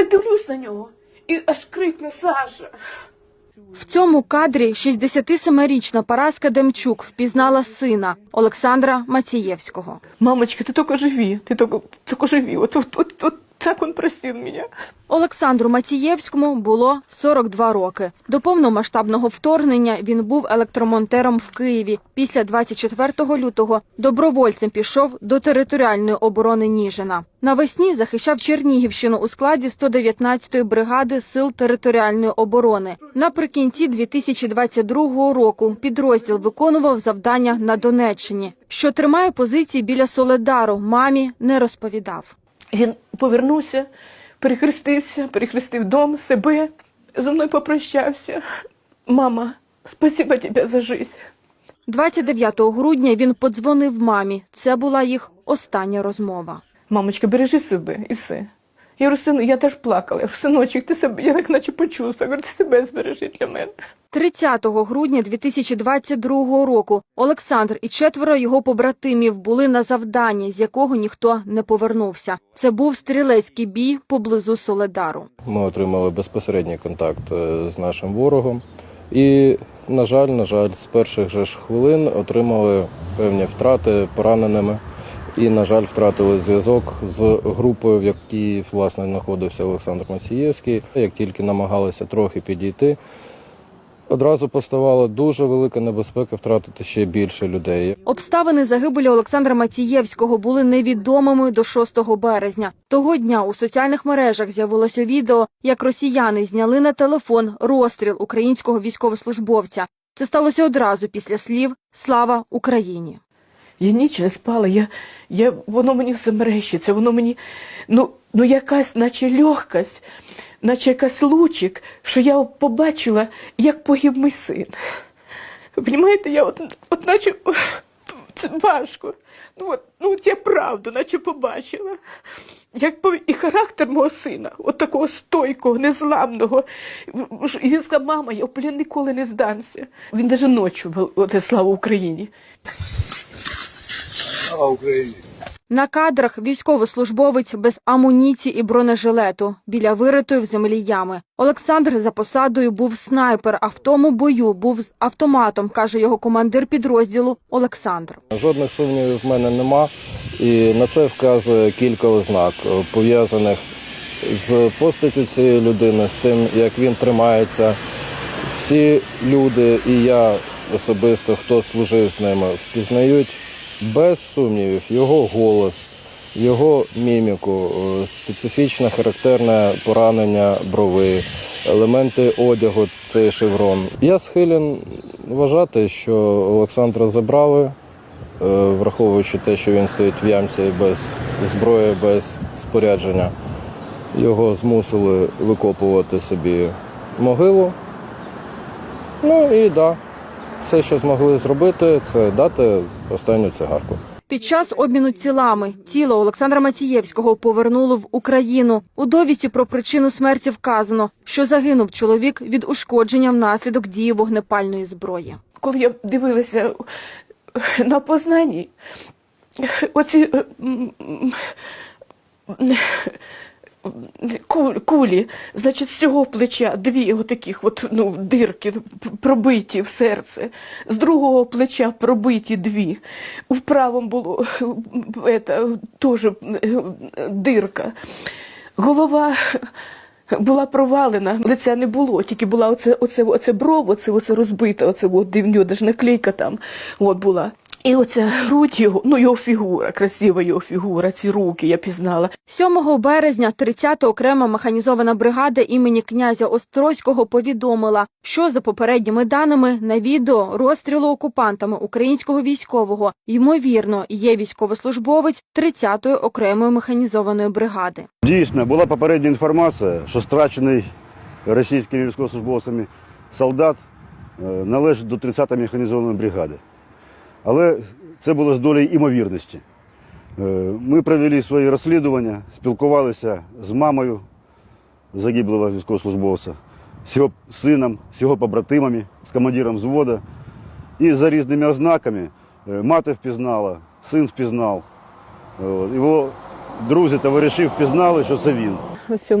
Я дивлюсь на нього і аж крикне Саша. В цьому кадрі 67-річна Параска Демчук впізнала сина Олександра Мацієвського. Мамочка, ти тільки живі, ти тільки, тільки живі. От, от, от, от так він просив мене. Олександру Мацієвському було 42 роки. До повномасштабного вторгнення він був електромонтером в Києві. Після 24 лютого добровольцем пішов до територіальної оборони Ніжина. Навесні захищав Чернігівщину у складі 119-ї бригади сил територіальної оборони. Наприкінці 2022 року підрозділ виконував завдання на Донеччині. Що тримає позиції біля Соледару, мамі не розповідав. Він повернувся, перехрестився, перехрестив дом, себе, зі мною попрощався. Мама, спасибо тебе за життя. 29 грудня він подзвонив мамі. Це була їх остання розмова. Мамочка, бережи себе і все. Я говорю, сину, я теж плакала. Я говорю, синочок, ти себе, я так наче почувствувала. Я говорю, ти себе збережи для мене. 30 грудня 2022 року Олександр і четверо його побратимів були на завданні, з якого ніхто не повернувся. Це був стрілецький бій поблизу Соледару. Ми отримали безпосередній контакт е, з нашим ворогом. І, на жаль, на жаль, з перших же ж хвилин отримали певні втрати пораненими. І, на жаль, втратили зв'язок з групою, в якій власне знаходився Олександр Мацієвський. Як тільки намагалися трохи підійти, одразу поставала дуже велика небезпека втратити ще більше людей. Обставини загибелі Олександра Мацієвського були невідомими до 6 березня. Того дня у соціальних мережах з'явилося відео, як росіяни зняли на телефон розстріл українського військовослужбовця. Це сталося одразу після слів Слава Україні. Я ніч не спала, я, я, воно мені все мерещиться, воно мені, ну, ну якась, наче легкость, наче якась лучик, що я побачила, як погиб мій син. Ви Понімаєте, я от, от наче, це важко. Ну от, ну от я правду, наче побачила. Як і характер мого сина, от такого стойкого, незламного. І сказав, мама, я в плен ніколи не здамся. Він навіть ночі, оте слава Україні. На кадрах військовослужбовець без амуніції і бронежилету біля виритої в землі ями. Олександр за посадою був снайпер, а в тому бою був з автоматом, каже його командир підрозділу Олександр. Жодних сумнівів в мене нема, і на це вказує кілька ознак, пов'язаних з постаттю цієї людини, з тим, як він тримається. Всі люди, і я особисто, хто служив з ними, впізнають без сумнівів його голос, його міміку, е, специфічне характерне поранення брови, елементи одягу, цей шеврон. Я схилен вважати, що Олександра забрали, е, враховуючи те, що він стоїть в ямці без зброї, без спорядження. Його змусили викопувати собі могилу. Ну і так, да, все, що змогли зробити, це дати останню цигарку. Під час обміну тілами тіло Олександра Мацієвського повернули в Україну. У довідці про причину смерті вказано, що загинув чоловік від ушкодження внаслідок дії вогнепальної зброї. коли я дивилася на познанні, оці кулі, значить, з цього плеча дві отаких от, ну, дирки пробиті в серце, з другого плеча пробиті дві. В правому було это, теж дирка. Голова була провалена, лиця не було, тільки була оце, оце, оце бров, оце, оце розбита, оце от, в нього даже наклейка там от була. І оця грудь його, ну його фігура, красива його фігура, ці руки я пізнала. 7 березня 30-та окрема механізована бригада імені князя Острозького повідомила, що за попередніми даними на відео розстрілу окупантами українського військового ймовірно є військовослужбовець 30-ї окремої механізованої бригади. Дійсно, була попередня інформація, що страчений російськими військовослужбовцями солдат е, належить до 30-ї механізованої бригади. Але це було з долею імовірності. Е, Ми провели свої розслідування, спілкувалися з мамою загиблого військовослужбовця, з його сином, з його побратимами, з командиром взводу. І за різними ознаками е, мати впізнала, син впізнав. Е, Його друзі, товариші впізнали, що це він. Ось